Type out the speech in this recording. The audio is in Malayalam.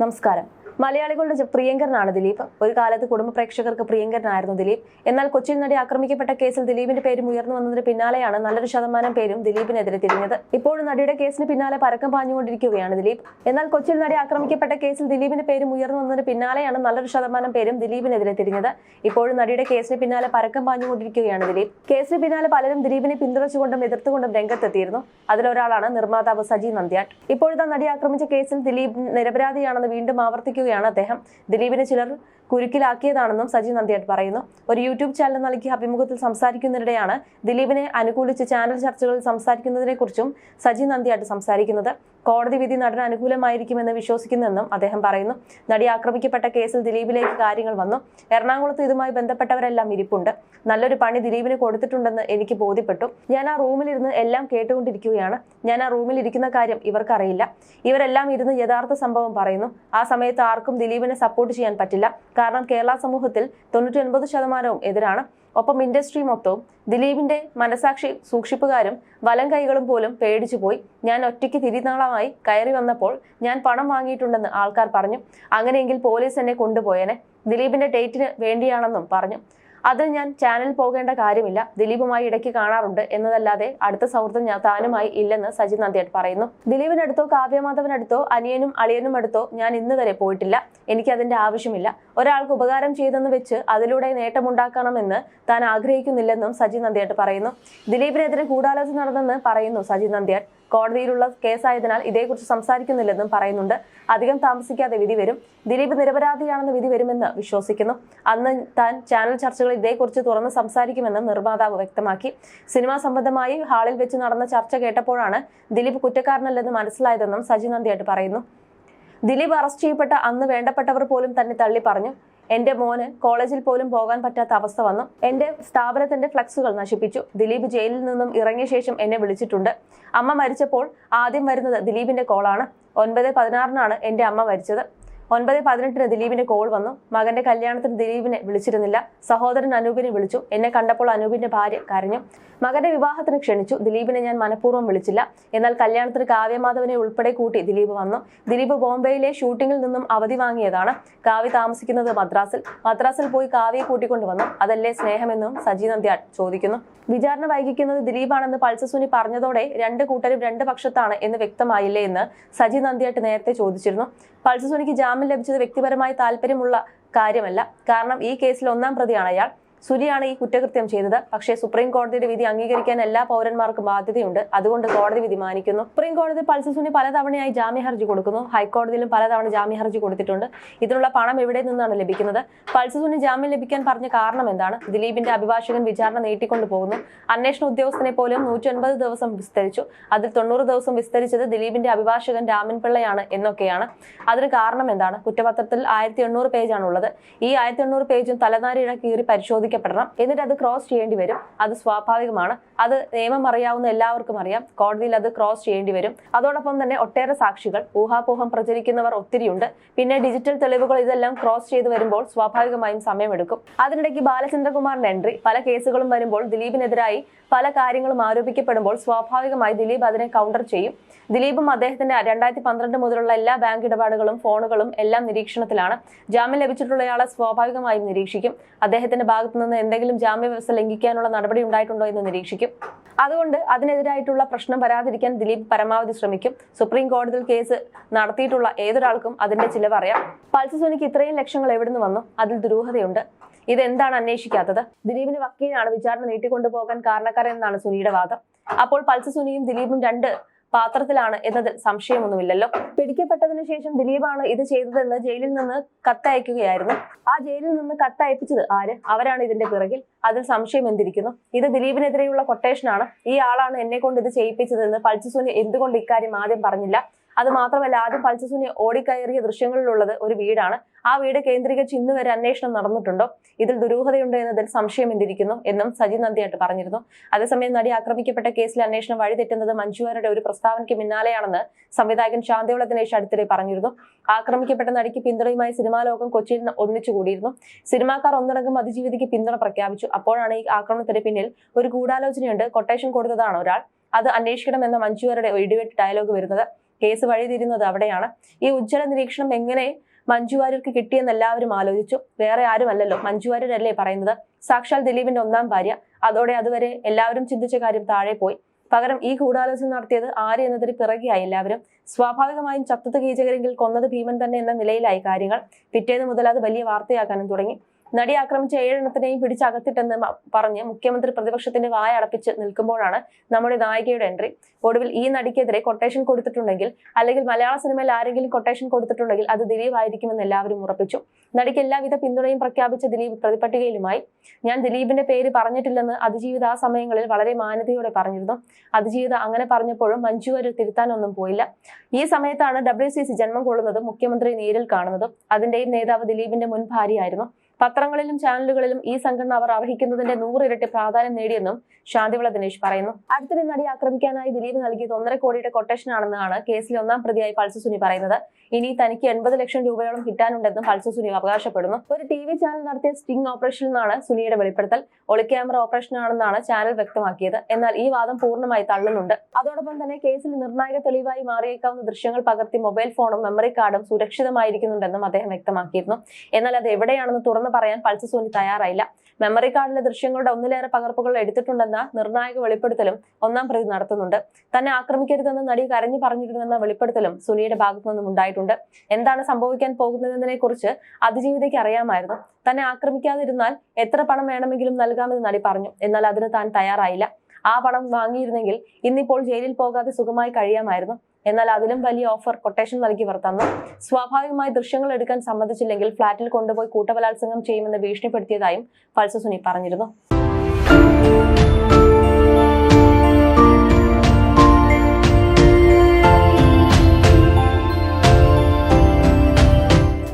നമസ്കാരം. മലയാളികളുടെ പ്രിയങ്കരനാണ് ദിലീപ്. ഒരു കാലത്ത് കുടുംബ പ്രേക്ഷകർക്ക് പ്രിയങ്കരനായിരുന്നു ദിലീപ്. എന്നാൽ കൊച്ചിയിൽ നടി ആക്രമിക്കപ്പെട്ട കേസിൽ ദിലീപിന്റെ പേരും ഉയർന്നു വന്നതിന് പിന്നാലെയാണ് നല്ലൊരു ശതമാനം പേരും ദിലീപിനെതിരെ തിരിഞ്ഞത്. ഇപ്പോഴും നടിയുടെ കേസിന് പിന്നാലെ പരക്കം പാഞ്ഞുകൊണ്ടിരിക്കുകയാണ് ദിലീപ്. എന്നാൽ കൊച്ചിയിൽ നടി ആക്രമിക്കപ്പെട്ട കേസിൽ ദിലീപിന്റെ പേരും ഉയർന്നു വന്നതിന് പിന്നാലെയാണ് നല്ലൊരു ശതമാനം പേരും ദിലീപിനെതിരെ തിരിഞ്ഞത്. ഇപ്പോഴും നടിയുടെ കേസിന് പിന്നാലെ പരക്കം പാഞ്ഞുകൊണ്ടിരിക്കുകയാണ് ദിലീപ്. കേസിന് പിന്നാലെ പലരും ദിലീപിനെ പിന്തുണച്ചുകൊണ്ടും എതിർത്തുകൊണ്ടും രംഗത്തെത്തിയിരുന്നു. അതിലൊരാളാണ് നിർമ്മാതാവ് സജി നന്ദ്യാട്ട്. ഇപ്പോഴത്തെ നടി ആക്രമിച്ച കേസിൽ ദിലീപ് നിരപരാധിയാണെന്ന് വീണ്ടും ആവർത്തിക്കുകയാണ് അദ്ദേഹം. ദിലീപിനെ ചിലർ കുരുക്കിലാക്കിയതാണെന്നും സജി നന്ദിയായിട്ട് പറയുന്നു. ഒരു യൂട്യൂബ് ചാനൽ നൽകിയ അഭിമുഖത്തിൽ സംസാരിക്കുന്നതിനിടെയാണ് ദിലീപിനെ അനുകൂലിച്ച് ചാനൽ ചർച്ചകളിൽ സംസാരിക്കുന്നതിനെക്കുറിച്ചും സജി നന്ദിയായിട്ട് സംസാരിക്കുന്നത്. കോടതി വിധി നടന് അനുകൂലമായിരിക്കുമെന്ന് വിശ്വസിക്കുന്നെന്നും അദ്ദേഹം പറയുന്നു. നടി ആക്രമിക്കപ്പെട്ട കേസിൽ ദിലീപിലേക്ക് കാര്യങ്ങൾ വന്നു. എറണാകുളത്ത് ഇതുമായി ബന്ധപ്പെട്ടവരെല്ലാം ഇരിപ്പുണ്ട്. നല്ലൊരു പണി ദിലീപിന് കൊടുത്തിട്ടുണ്ടെന്ന് എനിക്ക് ബോധ്യപ്പെട്ടു. ഞാൻ ആ റൂമിലിരുന്ന് എല്ലാം കേട്ടുകൊണ്ടിരിക്കുകയാണ്. ഞാൻ ആ റൂമിൽ ഇരിക്കുന്ന കാര്യം ഇവർക്കറിയില്ല. ഇവരെല്ലാം ഇരുന്ന് യഥാർത്ഥ സംഭവം പറയുന്നു. ആ സമയത്ത് ആർക്കും ദിലീപിനെ സപ്പോർട്ട് ചെയ്യാൻ പറ്റില്ല. കാരണം കേരള സമൂഹത്തിൽ തൊണ്ണൂറ്റി ശതമാനവും എതിരാണ്. ഒപ്പം ഇൻഡസ്ട്രി മൊത്തവും ദിലീപിന്റെ മനസാക്ഷി സൂക്ഷിപ്പുകാരും വലം കൈകളും പോലും പേടിച്ചു പോയി. ഞാൻ ഒറ്റയ്ക്ക് തിരിനാളമായി കയറി വന്നപ്പോൾ ഞാൻ പണം വാങ്ങിയിട്ടുണ്ടെന്ന് ആൾക്കാർ പറഞ്ഞു. അങ്ങനെയെങ്കിൽ പോലീസ് എന്നെ കൊണ്ടുപോയേനെ. ദിലീപിന്റെ ഡേറ്റിന് വേണ്ടിയാണെന്നും പറഞ്ഞു. അത് ഞാൻ ചാനൽ പോകേണ്ട കാര്യമില്ല. ദിലീപുമായി ഇടയ്ക്ക് കാണാറുണ്ട് എന്നതല്ലാതെ അടുത്ത സൗഹൃദം ഞാൻ താനുമായി ഇല്ലെന്ന് സജി നന്ദ്യാട്ട് പറയുന്നു. ദിലീപിനടുത്തോ കാവ്യമാധവനടുത്തോ അനിയനും അളിയനും അടുത്തോ ഞാൻ ഇന്ന് വരെ പോയിട്ടില്ല. എനിക്ക് അതിന്റെ ആവശ്യമില്ല. ഒരാൾക്ക് ഉപകാരം ചെയ്തെന്ന് വെച്ച് അതിലൂടെ നേട്ടമുണ്ടാക്കണമെന്ന് താൻ ആഗ്രഹിക്കുന്നില്ലെന്നും സജി നന്ദ്യാട്ട് പറയുന്നു. ദിലീപിനെതിരെ ഗൂഢാലോചന നടന്നെന്ന് പറയുന്നു സജി നന്ദ്യാട്ട് കോടതിയിലുള്ള കേസായതിനാൽ ഇതേക്കുറിച്ച് സംസാരിക്കുന്നില്ലെന്നും പറയുന്നുണ്ട്. അധികം താമസിക്കാതെ വിധി വരും. ദിലീപ് നിരപരാധിയാണെന്ന് വിധി വരുമെന്ന് വിശ്വസിക്കുന്നു. അന്ന് താൻ ചാനൽ ചർച്ചകളിൽ ഇതേക്കുറിച്ച് തുറന്ന് സംസാരിക്കുമെന്നും നിർമ്മാതാവ് വ്യക്തമാക്കി. സിനിമാ സംബന്ധമായി ഹാളിൽ വെച്ച് നടന്ന ചർച്ച കേട്ടപ്പോഴാണ് ദിലീപ് കുറ്റക്കാരനല്ലെന്ന് മനസ്സിലായതെന്നും സജി നന്ദിയായിട്ട് പറയുന്നു. ദിലീപ് അറസ്റ്റ് ചെയ്യപ്പെട്ട അന്ന് വേണ്ടപ്പെട്ടവർ പോലും തന്നെ തള്ളി പറഞ്ഞു. എന്റെ മോന് കോളേജിൽ പോലും പോകാൻ പറ്റാത്ത അവസ്ഥ വന്നു. എന്റെ സ്ഥാപനത്തിന്റെ ഫ്ലക്സുകൾ നശിപ്പിച്ചു. ദിലീപ് ജയിലിൽ നിന്നും ഇറങ്ങിയ ശേഷം എന്നെ വിളിച്ചിട്ടുണ്ട്. അമ്മ മരിച്ചപ്പോൾ ആദ്യം വരുന്നത് ദിലീപിന്റെ കോളാണ്. ഒൻപത് പതിനാറിനാണ് എന്റെ അമ്മ മരിച്ചത്. ഒൻപത് പതിനെട്ടിന് ദിലീപിന്റെ കോൾ വന്നു. മകന്റെ കല്യാണത്തിന് ദിലീപിനെ വിളിച്ചിരുന്നില്ല. സഹോദരൻ അനൂപിനെ വിളിച്ചു. എന്നെ കണ്ടപ്പോൾ അനൂപിന്റെ ഭാര്യ കരഞ്ഞു. മകന്റെ വിവാഹത്തിന് ക്ഷണിച്ചു. ദിലീപിനെ ഞാൻ മനഃപൂർവം വിളിച്ചില്ല. എന്നാൽ കല്യാണത്തിന് കാവ്യമാധവനെ ഉൾപ്പെടെ കൂട്ടി ദിലീപ് വന്നു. ദിലീപ് ബോംബെയിലെ ഷൂട്ടിങ്ങിൽ നിന്നും അവധി വാങ്ങിയതാണ്. കാവ്യ താമസിക്കുന്നത് മദ്രാസിൽ. മദ്രാസിൽ പോയി കാവ്യയെ കൂട്ടിക്കൊണ്ടുവന്നു അതല്ലേ സ്നേഹമെന്നും സജി നന്ദ്യാൽ ചോദിക്കുന്നു. വിചാരണ വൈകിക്കുന്നത് ദിലീപാണെന്ന് പൾസസുനി പറഞ്ഞതോടെ രണ്ട് കൂട്ടരും രണ്ട് പക്ഷത്താണ് എന്ന് വ്യക്തമായില്ലേ എന്ന് സജി നന്ദ്യാട്ട് നേരത്തെ ചോദിച്ചിരുന്നു. പൾസസുനിക്ക് ജാമ്യം ലഭിച്ചത് വ്യക്തിപരമായി താല്പര്യമുള്ള കാര്യമല്ല. കാരണം ഈ കേസിൽ ഒന്നാം പ്രതിയാണ് അയാൾ. സുനിയാണ് ഈ കുറ്റകൃത്യം ചെയ്തത്. പക്ഷേ സുപ്രീം കോടതിയുടെ വിധി അംഗീകരിക്കാൻ എല്ലാ പൗരന്മാർക്കും ബാധ്യതയുണ്ട്. അതുകൊണ്ട് കോടതി വിധി മാനിക്കുന്നു. സുപ്രീം കോടതി പൾസസുനി പലതവണയായി ജാമ്യ ഹർജി കൊടുക്കുന്നു. ഹൈക്കോടതിയിലും പലതവണ ജാമ്യ ഹർജി കൊടുത്തിട്ടുണ്ട്. ഇതിനുള്ള പണം എവിടെ നിന്നാണ് ലഭിക്കുന്നത്? പൾസസുനി ജാമ്യം ലഭിക്കാൻ പറഞ്ഞ കാരണം എന്താണ്? ദിലീപിന്റെ അഭിഭാഷകൻ വിചാരണ നീട്ടിക്കൊണ്ടു പോകുന്നു. അന്വേഷണ ഉദ്യോഗസ്ഥനെ പോലും നൂറ്റൊൻപത് ദിവസം വിസ്തരിച്ചു. അതിൽ തൊണ്ണൂറ് ദിവസം വിസ്തരിച്ചത് ദിലീപിന്റെ അഭിഭാഷകൻ രാമൻ പിള്ളയാണ് എന്നൊക്കെയാണ്. അതിന് കാരണം എന്താണ്? കുറ്റപത്രത്തിൽ ആയിരത്തി എണ്ണൂറ് പേജാണ് ഉള്ളത് ഈ ആയിരത്തി എണ്ണൂറ് പേജും തലനാരിഴ കീറി പരിശോധിക്കപ്പെടണം എന്നിട്ട് അത് ക്രോസ് ചെയ്യേണ്ടി വരും. അത് സ്വാഭാവികമാണ്. അത് നിയമം അറിയാവുന്ന എല്ലാവർക്കും അറിയാം. കോടതിയിൽ അത് ക്രോസ് ചെയ്യേണ്ടി വരും. അതോടൊപ്പം തന്നെ ഒട്ടേറെ സാക്ഷികൾ ഊഹാപോഹം പ്രചരിക്കുന്നവർ ഒത്തിരിയുണ്ട്. പിന്നെ ഡിജിറ്റൽ തെളിവുകൾ ഇതെല്ലാം ക്രോസ് ചെയ്ത് വരുമ്പോൾ സ്വാഭാവികമായും സമയമെടുക്കും. അതിനിടയ്ക്ക് ബാലചന്ദ്രകുമാറിന്റെ എൻട്രി പല കേസുകളും വരുമ്പോൾ ദിലീപിനെതിരായി പല കാര്യങ്ങളും ആരോപിക്കപ്പെടുമ്പോൾ സ്വാഭാവികമായി ദിലീപ് അതിനെ കൗണ്ടർ ചെയ്യും. ദിലീപും അദ്ദേഹത്തിന്റെ രണ്ടായിരത്തി പന്ത്രണ്ട് മുതലുള്ള എല്ലാ ബാങ്ക് ഇടപാടുകളും ഫോണുകളും എല്ലാം നിരീക്ഷണത്തിലാണ്. ജാമ്യം ലഭിച്ചിട്ടുള്ളയാളെ സ്വാഭാവികമായും നിരീക്ഷിക്കും. അദ്ദേഹത്തിന്റെ ഭാഗത്തു നിന്ന് എന്തെങ്കിലും ജാമ്യവ്യവസ്ഥ ലംഘിക്കാനുള്ള നടപടി ഉണ്ടായിട്ടുണ്ടോ എന്ന് നിരീക്ഷിക്കും. അതുകൊണ്ട് അതിനെതിരായിട്ടുള്ള പ്രശ്നം വരാതിരിക്കാൻ ദിലീപ് പരമാവധി ശ്രമിക്കും. സുപ്രീം കോടതിയിൽ കേസ് നടത്തിയിട്ടുള്ള ഏതൊരാൾക്കും അതിന്റെ ചിലവ് അറിയാം പൾസസോനിക്ക് ഇത്രയും ലക്ഷങ്ങൾ എവിടുന്ന് വന്നു? അതിൽ ദുരൂഹതയുണ്ട്. ഇതെന്താണ് അന്വേഷിക്കാത്തത്? ദിലീപിന്റെ വക്കീലാണ് വിചാരണ നീട്ടിക്കൊണ്ടുപോകാൻ കാരണക്കാരൻ എന്നാണ് സുനിയുടെ വാദം. അപ്പോൾ പൾസസുനിയും ദിലീപും രണ്ട് പാത്രത്തിലാണ് എന്നതിൽ സംശയമൊന്നുമില്ലല്ലോ. പിടിക്കപ്പെട്ടതിനു ശേഷം ദിലീപാണ് ഇത് ചെയ്തതെന്ന് ജയിലിൽ നിന്ന് കത്തയക്കുകയായിരുന്നു. ആ ജയിലിൽ നിന്ന് കത്തയപ്പിച്ചത് ആര്? അവരാണ് ഇതിന്റെ പിറകിൽ. അതിൽ സംശയം എന്തിരിക്കുന്നു? ഇത് ദിലീപിനെതിരെയുള്ള കൊട്ടേഷനാണ് ഈ ആളാണ് എന്നെ കൊണ്ട് ഇത് ചെയ്യിപ്പിച്ചതെന്ന് പൾസസുനി എന്തുകൊണ്ട് ഇക്കാര്യം ആദ്യം പറഞ്ഞില്ല? അത് മാത്രമല്ല ആദ്യം പൾസസുനി ഓടിക്കയറിയ ദൃശ്യങ്ങളിലുള്ളത് ഒരു വീടാണ്. ആ വീട് കേന്ദ്രീകരിച്ച് ഇന്ന് വരെ അന്വേഷണം നടന്നിട്ടുണ്ടോ? ഇതിൽ ദുരൂഹതയുണ്ട് എന്നതിൽ സംശയം എന്തിരിക്കുന്നു എന്നും സജി നന്ദിയായിട്ട് പറഞ്ഞിരുന്നു. അതേസമയം നടി ആക്രമിക്കപ്പെട്ട കേസിൽ അന്വേഷണം വഴിതെറ്റുന്നത് മഞ്ജുവാരുടെ ഒരു പ്രസ്താവനയ്ക്ക് പിന്നാലെയാണെന്ന് സംവിധായകൻ ശാന്തിയുള്ള ദിനേശ് അടുത്തിടെ പറഞ്ഞിരുന്നു. ആക്രമിക്കപ്പെട്ട നടിക്ക് പിന്തുണയുമായി സിനിമാ ലോകം കൊച്ചിയിൽ ഒന്നിച്ചു കൂടിയിരുന്നു. സിനിമാക്കാർ ഒന്നടങ്കം അതിജീവിതയ്ക്ക് പിന്തുണ പ്രഖ്യാപിച്ചു. അപ്പോഴാണ് ഈ ആക്രമണത്തിന് പിന്നിൽ ഒരു ഗൂഢാലോചനയുണ്ട്. കൊട്ടേഷൻ കൊടുത്തതാണ് ഒരാൾ. അത് അന്വേഷിക്കണമെന്ന മഞ്ജുവാരുടെ ഇടിവെട്ട് ഡയലോഗ് വരുന്നത്. കേസ് വഴിതിരുന്നത് അവിടെയാണ്. ഈ ഉജ്ജ്വല നിരീക്ഷണം എങ്ങനെ മഞ്ജു വാര്യർക്ക് കിട്ടിയെന്ന് എല്ലാവരും ആലോചിച്ചു. വേറെ ആരുമല്ലല്ലോ. മഞ്ജു വാര്യരല്ലേ പറയുന്നത്? സാക്ഷാൽ ദിലീപിന്റെ ഒന്നാം ഭാര്യ. അതോടെ അതുവരെ എല്ലാവരും ചിന്തിച്ച കാര്യം താഴെ പോയി. പകരം ഈ ഗൂഢാലോചന നടത്തിയത് ആര് എന്നതിന് പിറകെയായി എല്ലാവരും. സ്വാഭാവികമായും ചത്തത് കീചകരെങ്കിൽ കൊന്നത് ഭീമൻ തന്നെ എന്ന നിലയിലായി കാര്യങ്ങൾ. പിറ്റേന്ന് മുതൽ അത് വലിയ വാർത്തയാക്കാനും തുടങ്ങി. നടി ആക്രമിച്ച ഏഴെണ്ണത്തിനെയും പിടിച്ചകത്തിട്ടെന്ന് പറഞ്ഞ് മുഖ്യമന്ത്രി പ്രതിപക്ഷത്തിന്റെ വായ അടപ്പിച്ച് നിൽക്കുമ്പോഴാണ് നമ്മുടെ നായികയുടെ എൻട്രി. ഒടുവിൽ ഈ നടിക്കെതിരെ കൊട്ടേഷൻ കൊടുത്തിട്ടുണ്ടെങ്കിൽ അല്ലെങ്കിൽ മലയാള സിനിമയിൽ ആരെങ്കിലും കൊട്ടേഷൻ കൊടുത്തിട്ടുണ്ടെങ്കിൽ അത് ദിലീപ് ആയിരിക്കുമെന്ന് എല്ലാവരും ഉറപ്പിച്ചു. നടിക്ക് എല്ലാവിധ പിന്തുണയും പ്രഖ്യാപിച്ച ദിലീപ് പ്രതിപട്ടികയിലുമായി. ഞാൻ ദിലീപിന്റെ പേര് പറഞ്ഞിട്ടില്ലെന്ന് അതിജീവിത ആ സമയങ്ങളിൽ വളരെ മാന്യതയോടെ പറഞ്ഞിരുന്നു. അതിജീവിത അങ്ങനെ പറഞ്ഞപ്പോഴും മഞ്ജു ഒരു തിരുത്താനൊന്നും പോയില്ല. ഈ സമയത്താണ് ഡബ്ല്യു ജന്മം കൊള്ളുന്നതും മുഖ്യമന്ത്രി നേരിൽ കാണുന്നതും അതിന്റെയും നേതാവ് ദിലീപിന്റെ മുൻ ഭാര്യയായിരുന്നു. പത്രങ്ങളിലും ചാനലുകളിലും ഈ സംഘടന അവർ അർഹിക്കുന്നതിന്റെ നൂറിരട്ടി പ്രാധാന്യം നേടിയെന്നും ശാന്തിവിള ദിനേശ് പറയുന്നു. അടുത്തിടെ നടി ആക്രമിക്കാനായി ദിലീപ് നൽകിയത് ഒന്നര കോടിയുടെ കൊട്ടേഷൻ ആണെന്നാണ് കേസിലെ ഒന്നാം പ്രതിയായി പൾസു സുനി പറയുന്നത്. ഇനി തനിക്ക് എൺപത് ലക്ഷം രൂപയോളം കിട്ടാനുണ്ടെന്നും പൾസു സുനി അവകാശപ്പെടുന്നു. ഒരു ടി വി ചാനൽ നടത്തിയ സ്റ്റിംഗ് ഓപ്പറേഷൻ എന്നാണ് സുനിയുടെ വെളിപ്പെടുത്തൽ. ഒളിക്യാമറ ഓപ്പറേഷൻ ആണെന്നാണ് ചാനൽ വ്യക്തമാക്കിയത്. എന്നാൽ ഈ വാദം പൂർണമായി തള്ളുന്നുണ്ട്. അതോടൊപ്പം തന്നെ കേസിൽ നിർണായക തെളിവായി മാറിയേക്കാവുന്ന ദൃശ്യങ്ങൾ പകർത്തി മൊബൈൽ ഫോണും മെമ്മറി കാർഡും സുരക്ഷിതമായിരിക്കുന്നുണ്ടെന്നും അദ്ദേഹം വ്യക്തമാക്കിയിരുന്നു. എന്നാൽ അത് എവിടെയാണെന്ന് തുറന്നു പറയാൻ പൾസ് സോനി തയ്യാറായില്ല. മെമ്മറി കാർഡിലെ ദൃശ്യങ്ങളുടെ ഒന്നിലേറെ പകർപ്പുകൾ എടുത്തിട്ടുണ്ടെന്ന നിർണായക വെളിപ്പെടുത്തലും ഒന്നാം പ്രതി നടത്തുന്നുണ്ട്. തന്നെ ആക്രമിക്കരുതെന്ന് നടി കരഞ്ഞു പറഞ്ഞിരുന്നുവെന്ന വെളിപ്പെടുത്തലും സുനിയുടെ ഭാഗത്തു നിന്നും ഉണ്ടായിട്ടുണ്ട്. എന്താണ് സംഭവിക്കാൻ പോകുന്നതെന്നതിനെ കുറിച്ച് അതിജീവിതയ്ക്ക് അറിയാമായിരുന്നു. തന്നെ ആക്രമിക്കാതിരുന്നാൽ എത്ര പണം വേണമെങ്കിലും നൽകാമെന്ന് നടി പറഞ്ഞു. എന്നാൽ അതിന് താൻ തയ്യാറായില്ല. ആ പണം വാങ്ങിയിരുന്നെങ്കിൽ ഇന്നിപ്പോൾ ജയിലിൽ പോകാതെ സുഖമായി കഴിയാമായിരുന്നു. എന്നാൽ അതിലും വലിയ ഓഫർ കൊട്ടേഷൻ നൽകി തന്നു സ്വാഭാവികമായി ദൃശ്യങ്ങൾ എടുക്കാൻ സമ്മതിച്ചില്ലെങ്കിൽ ഫ്ളാറ്റിൽ കൊണ്ടുപോയി കൂട്ടബലാത്സംഗം ചെയ്യുമെന്ന് ഭീഷണിപ്പെടുത്തിയതായും പൾസസുനി പറഞ്ഞിരുന്നു.